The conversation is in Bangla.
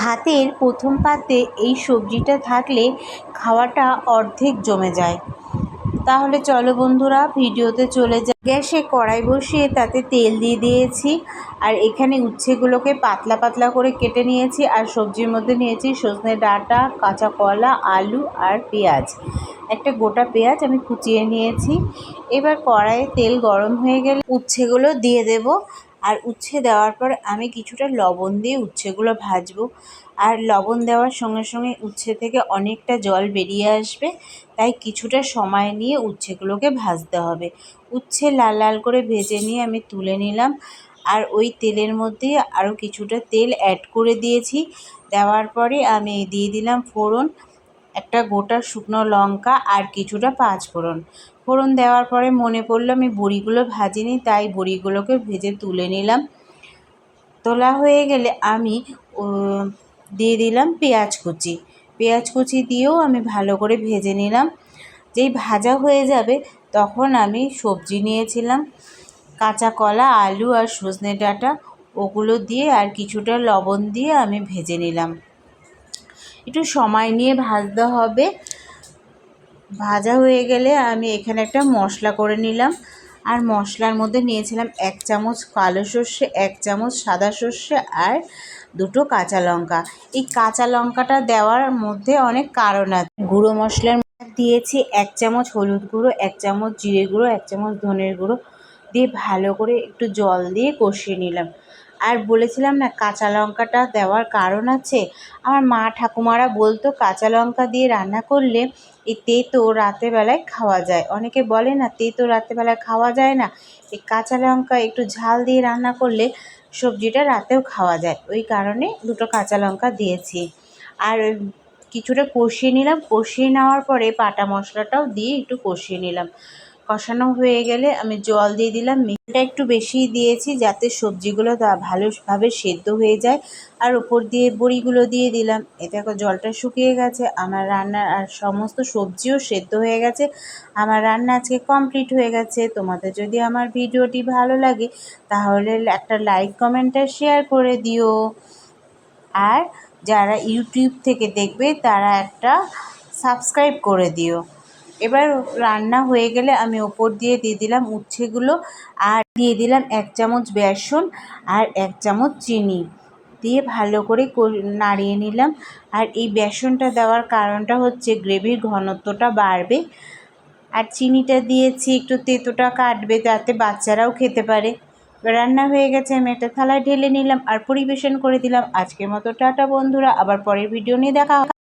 ভাতের প্রথম পাতে এই সবজিটা থাকলে খাওয়াটা অর্ধেক জমে যায়। তাহলে চলো বন্ধুরা, ভিডিওতে চলে যাই। গ্যাসে কড়াই বসিয়ে তাতে তেল দিয়ে দিয়েছি আর এখানে উচ্ছেগুলোকে পাতলা পাতলা করে কেটে নিয়েছি আর সবজির মধ্যে নিয়েছি সজনে ডাঁটা, কাঁচা কলা, আলু আর পেঁয়াজ। একটা গোটা পেঁয়াজ আমি কুচিয়ে নিয়েছি। এবার কড়াইয়ে তেল গরম হয়ে গেলে উচ্ছেগুলো দিয়ে দেব। আর উচ্ছে দেওয়ার পর আমি কিছুটা লবণ দিয়ে উচ্ছেগুলো ভাজবো। আর লবণ দেওয়ার সঙ্গে সঙ্গে উচ্ছে থেকে অনেকটা জল বেরিয়ে আসবে, তাই কিছুটা সময় নিয়ে উচ্ছেগুলোকে ভাজতে হবে। উচ্ছে লাল লাল করে ভেজে নিয়ে আমি তুলে নিলাম। আর ওই তেলের মধ্যে আরও কিছুটা তেল অ্যাড করে দিয়েছি। দেওয়ার পরে আমি দিয়ে দিলাম ফোড়ন। একটা গোটা শুকনো লঙ্কা আর কিছুটা পাঁচ ফোড়ন ফোড়ন দেওয়ার পরে মনে পড়ল আমি বড়িগুলো ভাজিনি, তাই বড়িগুলোকে ভেজে তুলে নিলাম। তোলা হয়ে গেলে আমি দিয়ে দিলাম পেঁয়াজ কুচি। পেঁয়াজ কুচি দিয়েও আমি ভালো করে ভেজে নিলাম। যেই ভাজা হয়ে যাবে তখন আমি সবজি নিয়েছিলাম, কাঁচা কলা, আলু আর সজনে ডাঁটা, ওগুলো দিয়ে আর কিছুটা লবণ দিয়ে আমি ভেজে নিলাম। একটু সময় নিয়ে ভাজতে হবে। ভাজা হয়ে গেলে আমি এখানে একটা মশলা করে নিলাম। আর মশলার মধ্যে নিয়েছিলাম এক চামচ কালো সর্ষে, এক চামচ সাদা সর্ষে আর দুটো কাঁচা লঙ্কা। এই কাঁচা লঙ্কাটা দেওয়ার মধ্যে অনেক কারণ আছে। গুঁড়ো মশলার দিয়েছি এক চামচ হলুদ গুঁড়ো, এক চামচ জিরে গুঁড়ো, এক চামচ ধনের গুঁড়ো দিয়ে ভালো করে একটু জল দিয়ে কষিয়ে নিলাম। আর বলেছিলাম না, কাঁচা লঙ্কাটা দেওয়ার কারণ আছে। আমার মা ঠাকুমারা বলতো, কাঁচা লঙ্কা দিয়ে রান্না করলে এই তেতো রাতেরবেলায় খাওয়া যায়। অনেকে বলে না, তেতো রাতেরবেলায় খাওয়া যায় না। এই কাঁচা লঙ্কা একটু ঝাল দিয়ে রান্না করলে সবজিটা রাতেও খাওয়া যায়। ওই কারণে দুটো কাঁচা লঙ্কা দিয়েছি। আর কিছুটা কষিয়ে নিলাম। কষিয়ে নেওয়ার পরে পাটা মশলাটাও দিয়ে একটু কষিয়ে নিলাম। কষানো হয়ে গেলে আমি জল দিয়ে দিলাম। মিটটা একটু বেশি দিয়েছি যাতে সবজিগুলো ভালোভাবে সেদ্ধ হয়ে যায়। আর ওপর দিয়ে বড়িগুলো দিয়ে দিলাম। এতে জলটা শুকিয়ে গেছে, আমার রান্নার আর সমস্ত সবজিও সেদ্ধ হয়ে গেছে। আমার রান্না আজকে কমপ্লিট হয়ে গেছে। তোমাদের যদি আমার ভিডিওটি ভালো লাগে, তাহলে একটা লাইক, কমেন্ট আর শেয়ার করে দিও। আর যারা ইউটিউব থেকে দেখবে, তারা একটা সাবস্ক্রাইব করে দিও। এবার রান্না হয়ে গেলে আমি ওপর দিয়ে দিয়ে দিলাম উচ্ছেগুলো আর দিয়ে দিলাম এক চামচ বেসন আর এক চামচ চিনি। দিয়ে ভালো করে নাড়িয়ে নিলাম। আর এই বেসনটা দেওয়ার কারণটা হচ্ছে গ্রেভির ঘনত্বটা বাড়বে। আর চিনিটা দিয়েছি, একটু তেঁতোটা কাটবে যাতে বাচ্চারাও খেতে পারে। রান্না হয়ে গেছে, আমি একটা থালায় ঢেলে নিলাম আর পরিবেশন করে দিলাম। আজকের মতো টাটা বন্ধুরা, আবার পরের ভিডিও নিয়ে দেখা